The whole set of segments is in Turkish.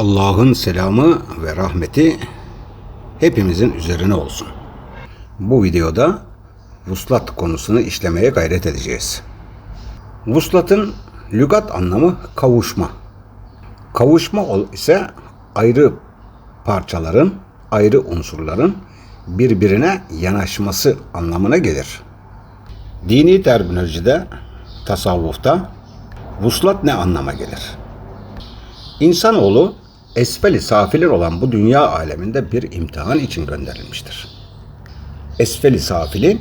Allah'ın selamı ve rahmeti hepimizin üzerine olsun. Bu videoda vuslat konusunu işlemeye gayret edeceğiz. Vuslatın lügat anlamı kavuşma. Kavuşma ise ayrı parçaların, ayrı unsurların birbirine yanaşması anlamına gelir. Dini terminolojide, tasavvufta vuslat ne anlama gelir? İnsanoğlu esfeli safilir olan bu dünya aleminde bir imtihan için gönderilmiştir. Esfeli safili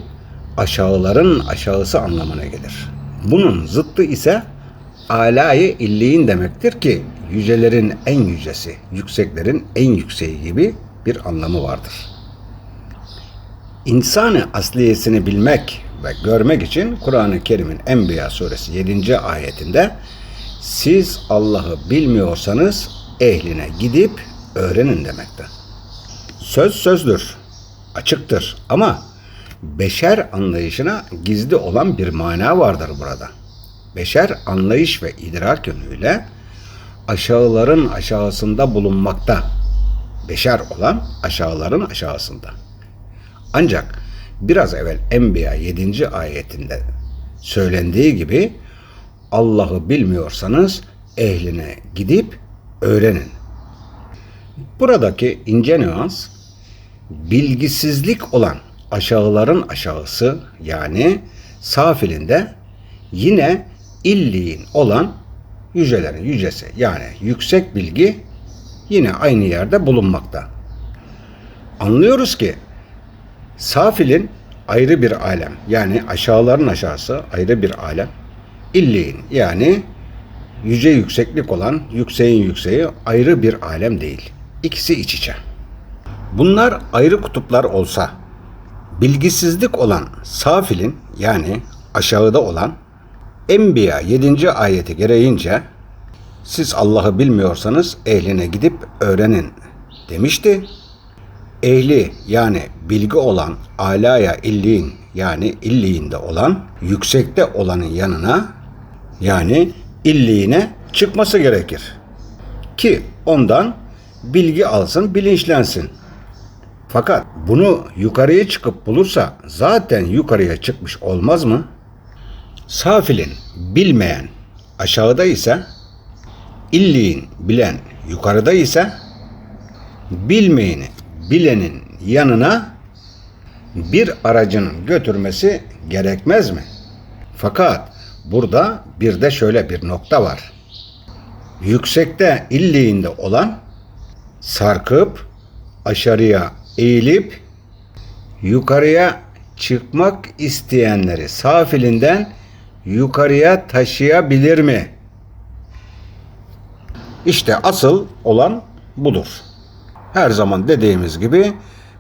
aşağıların aşağısı anlamına gelir. Bunun zıttı ise alayı illiğin demektir ki yücelerin en yücesi, yükseklerin en yükseği gibi bir anlamı vardır. İnsanı asliyesini bilmek ve görmek için Kur'an-ı Kerim'in Enbiya suresi 7. ayetinde siz Allah'ı bilmiyorsanız ehline gidip öğrenin demekte. Söz sözdür, açıktır ama beşer anlayışına gizli olan bir mana vardır burada. Beşer anlayış ve idrak yönüyle aşağıların aşağısında bulunmakta. Beşer olan aşağıların aşağısında. Ancak biraz evvel Enbiya 7. ayetinde söylendiği gibi Allah'ı bilmiyorsanız ehline gidip öğrenin. Buradaki ince nüans bilgisizlik olan aşağıların aşağısı yani safilinde yine illiğin olan yücelerin yücesi yani yüksek bilgi yine aynı yerde bulunmakta. Anlıyoruz ki safilin ayrı bir alem yani aşağıların aşağısı ayrı bir alem illiğin yani yüce yükseklik olan yükseğin yükseği ayrı bir alem değil. İkisi iç içe. Bunlar ayrı kutuplar olsa bilgisizlik olan safilin yani aşağıda olan Enbiya 7. ayeti gereğince siz Allah'ı bilmiyorsanız ehline gidip öğrenin demişti. Ehli yani bilgi olan alaya illiğin yani illiğinde olan yüksekte olanın yanına yani illiğine çıkması gerekir. Ki ondan bilgi alsın, bilinçlensin. Fakat bunu yukarıya çıkıp bulursa zaten yukarıya çıkmış olmaz mı? Safilin bilmeyen aşağıda ise illiğin bilen yukarıda ise bilmeyeni bilenin yanına bir aracının götürmesi gerekmez mi? Fakat burada bir de şöyle bir nokta var. Yüksekte illiğinde olan sarkıp aşağıya eğilip yukarıya çıkmak isteyenleri safilinden yukarıya taşıyabilir mi? İşte asıl olan budur. Her zaman dediğimiz gibi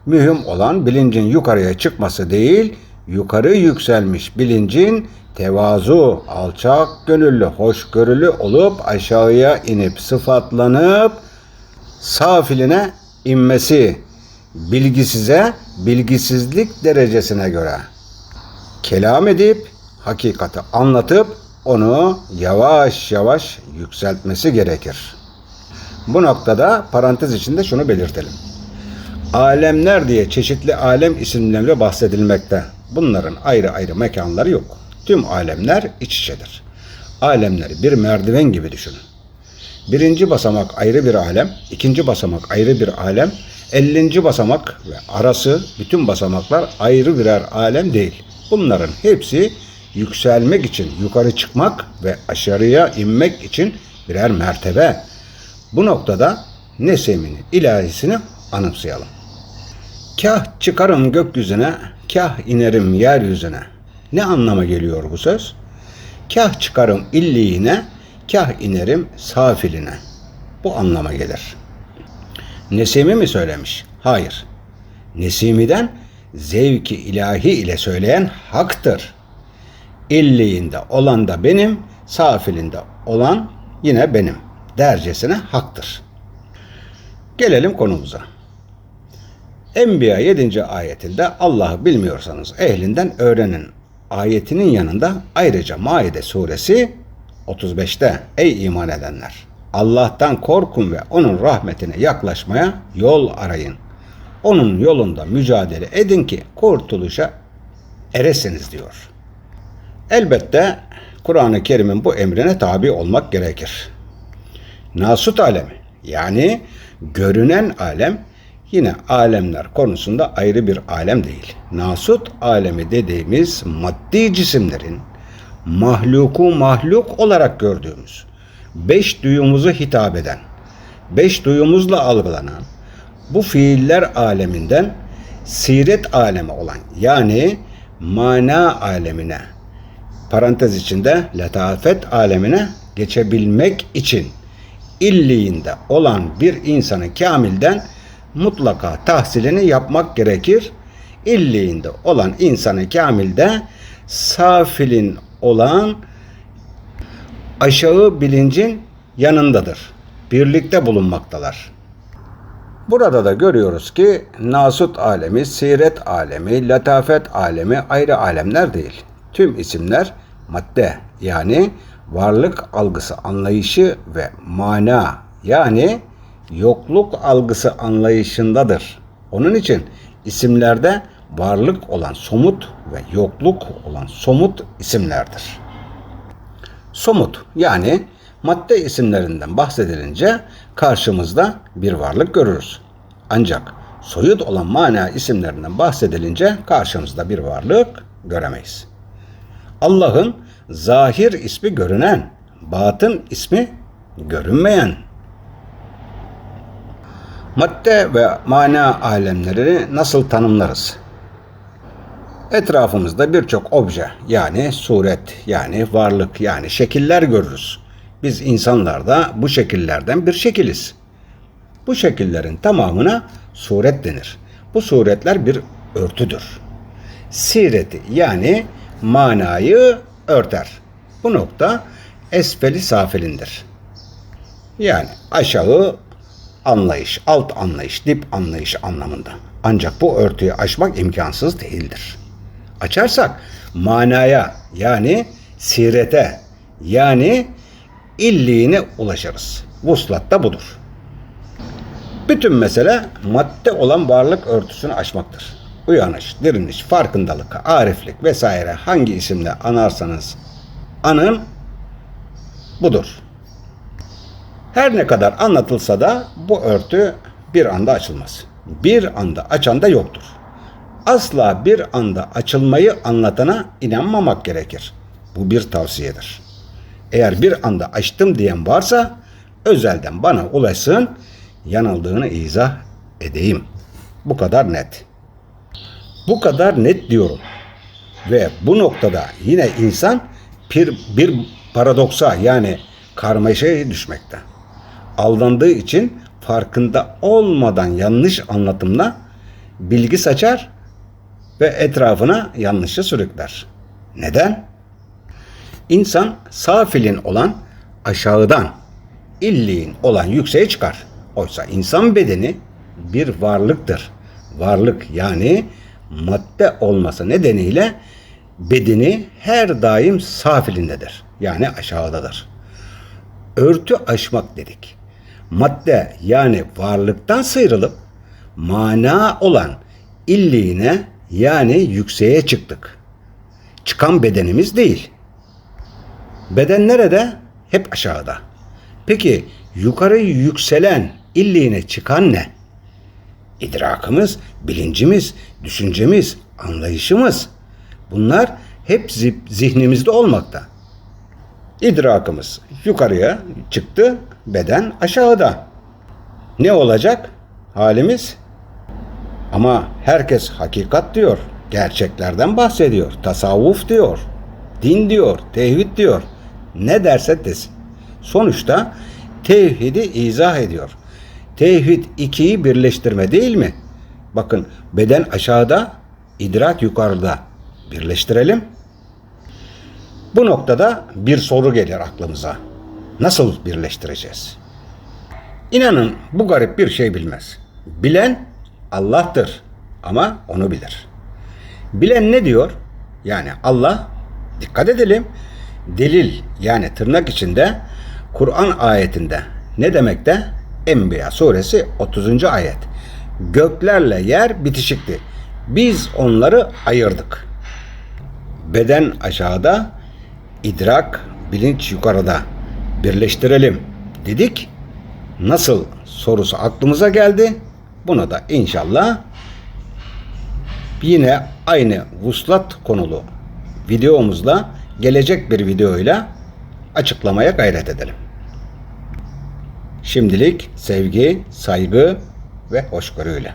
mühim olan bilincin yukarıya çıkması değil, yukarı yükselmiş bilincin tevazu, alçak gönüllü, hoşgörülü olup aşağıya inip sıfatlanıp safiline inmesi, bilgisize bilgisizlik derecesine göre kelam edip hakikati anlatıp onu yavaş yavaş yükseltmesi gerekir. Bu noktada parantez içinde şunu belirtelim. Alemler diye çeşitli alem isimleriyle bahsedilmekte. Bunların ayrı ayrı mekanları yok. Tüm alemler iç içedir. Alemleri bir merdiven gibi düşünün. Birinci basamak ayrı bir alem, ikinci basamak ayrı bir alem, ellinci basamak ve arası bütün basamaklar ayrı birer alem değil. Bunların hepsi yükselmek için yukarı çıkmak ve aşağıya inmek için birer mertebe. Bu noktada Nesem'in ilahisini anımsayalım. Kah çıkarım gökyüzüne, kah inerim yeryüzüne. Ne anlama geliyor bu söz? Kah çıkarım illiğine, kah inerim safiline. Bu anlama gelir. Nesimi mi söylemiş? Hayır. Nesimi'den zevki ilahi ile söyleyen haktır. İlliğinde olan da benim, safilinde olan yine benim dercesine haktır. Gelelim konumuza. Enbiya 7. ayetinde Allah'ı bilmiyorsanız ehlinden öğrenin ayetinin yanında ayrıca Maide suresi 35'te ey iman edenler Allah'tan korkun ve onun rahmetine yaklaşmaya yol arayın. Onun yolunda mücadele edin ki kurtuluşa eresiniz diyor. Elbette Kur'an-ı Kerim'in bu emrine tabi olmak gerekir. Nasut alemi yani görünen alem yine alemler konusunda ayrı bir alem değil. Nasut alemi dediğimiz maddi cisimlerin mahluku mahluk olarak gördüğümüz, beş duyumuzu hitap eden, beş duyumuzla algılanan bu fiiller aleminden siret alemi olan yani mana alemine parantez içinde letafet alemine geçebilmek için illiğinde olan bir insanın kamilden mutlaka tahsilini yapmak gerekir. İlliğinde olan insanı kamilde safilin olan aşağı bilincin yanındadır. Birlikte bulunmaktalar. Burada da görüyoruz ki nasut alemi, siret alemi, latafet alemi ayrı alemler değil. Tüm isimler madde yani varlık algısı anlayışı ve mana yani yokluk algısı anlayışındadır. Onun için isimlerde varlık olan somut ve yokluk olan somut isimlerdir. Somut yani madde isimlerinden bahsedilince karşımızda bir varlık görürüz. Ancak soyut olan mana isimlerinden bahsedilince karşımızda bir varlık göremeyiz. Allah'ın zahir ismi görünen, batın ismi görünmeyen. Madde ve mana alemlerini nasıl tanımlarız? Etrafımızda birçok obje yani suret yani varlık yani şekiller görürüz. Biz insanlar da bu şekillerden bir şekiliz. Bu şekillerin tamamına suret denir. Bu suretler bir örtüdür. Sireti yani manayı örter. Bu nokta esfeli safilindir. Yani aşağı anlayış, alt anlayış, dip anlayış anlamında. Ancak bu örtüyü aşmak imkansız değildir. Açarsak manaya yani sirete yani illiğine ulaşırız. Vuslat da budur. Bütün mesele madde olan varlık örtüsünü aşmaktır. Uyanış, diriniş, farkındalık, ariflik vesaire hangi isimle anarsanız anın budur. Her ne kadar anlatılsa da bu örtü bir anda açılmaz. Bir anda açan da yoktur. Asla bir anda açılmayı anlatana inanmamak gerekir. Bu bir tavsiyedir. Eğer bir anda açtım diyen varsa özelden bana ulaşsın yanıldığını izah edeyim. Bu kadar net. Bu kadar net diyorum. Ve bu noktada yine insan bir, bir paradoksa yani karmaşaya düşmekte. Aldandığı için farkında olmadan yanlış anlatımla bilgi saçar ve etrafına yanlışı sürükler. Neden? İnsan safilin olan aşağıdan, illiğin olan yükseğe çıkar. Oysa insan bedeni bir varlıktır. Varlık yani madde olması nedeniyle bedeni her daim safilindedir. Yani aşağıdadır. Örtü aşmak dedik. Madde yani varlıktan sıyrılıp mana olan illiğine yani yükseğe çıktık. Çıkan bedenimiz değil. Beden nerede? Hep aşağıda. Peki yukarı yükselen illiğine çıkan ne? İdrakımız, bilincimiz, düşüncemiz, anlayışımız. Bunlar hep zihnimizde olmakta. İdrakımız yukarıya çıktı, beden aşağıda. Ne olacak? Halimiz ama herkes hakikat diyor, gerçeklerden bahsediyor, tasavvuf diyor, din diyor, tevhid diyor. Ne derse desin. Sonuçta tevhidi izah ediyor. Tevhid ikiyi birleştirme değil mi? Bakın beden aşağıda, idrak yukarıda. Birleştirelim. Bu noktada bir soru gelir aklımıza. Nasıl birleştireceğiz? İnanın bu garip bir şey bilmez. Bilen Allah'tır ama onu bilir. Bilen ne diyor? Yani Allah dikkat edelim. Delil yani tırnak içinde Kur'an ayetinde Ne demek de? Enbiya suresi 30. ayet. Göklerle yer bitişikti. Biz onları ayırdık. Beden aşağıda, idrak, bilinç yukarıda. Birleştirelim dedik. Nasıl sorusu aklımıza geldi. Bunu da inşallah yine aynı vuslat konulu videomuzla gelecek bir videoyla açıklamaya gayret edelim. Şimdilik sevgi, saygı ve hoşgörüyle.